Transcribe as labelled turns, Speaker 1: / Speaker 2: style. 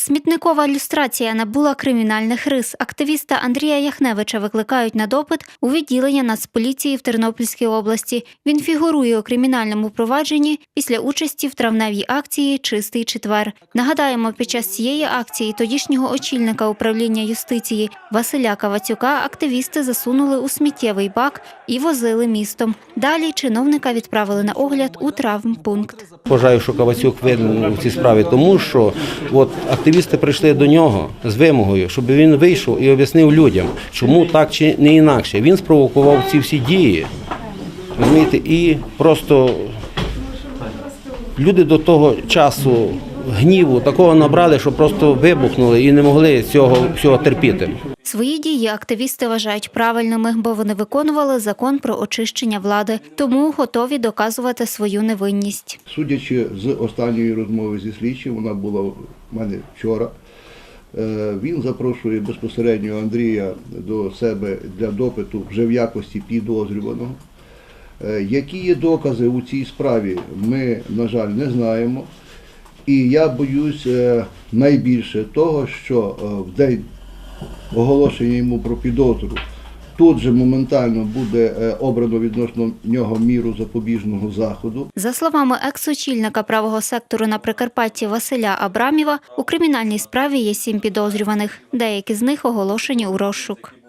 Speaker 1: Смітникова люстрація набула кримінальних рис. Активіста Андрія Яхневича викликають на допит у відділення Нацполіції в Тернопільській області. Він фігурує у кримінальному провадженні після участі в травневій акції Чистий четвер. Нагадаємо, під час цієї акції тодішнього очільника управління юстиції Василя Кавацюка активісти засунули у сміттєвий бак і возили містом. Далі чиновника відправили на огляд у травмпункт.
Speaker 2: Вважаю, що Кавацюк винен у цій справі, тому що от активісти прийшли до нього з вимогою, щоб він вийшов і об'яснив людям, чому так чи не інакше. Він спровокував ці всі дії. Розумієте, і просто люди до того часу гніву такого набрали, що просто вибухнули і не могли цього всього терпіти.
Speaker 1: Свої дії активісти вважають правильними, бо вони виконували закон про очищення влади, тому готові доказувати свою невинність.
Speaker 3: Судячи з останньої розмови зі слідчим, вона була в мене вчора. е, Він запрошує безпосередньо Андрія до себе для допиту вже в якості підозрюваного. Е, Які є докази у цій справі, ми, на жаль, не знаємо. І я боюсь е, найбільше того, що е, в день оголошення йому про підозру тут же моментально буде е, обрано відносно нього міру запобіжного заходу.
Speaker 1: За словами екс-очільника правого сектору на Прикарпатті Василя Абрамєва, у кримінальній справі є сім підозрюваних. Деякі з них оголошені у розшук.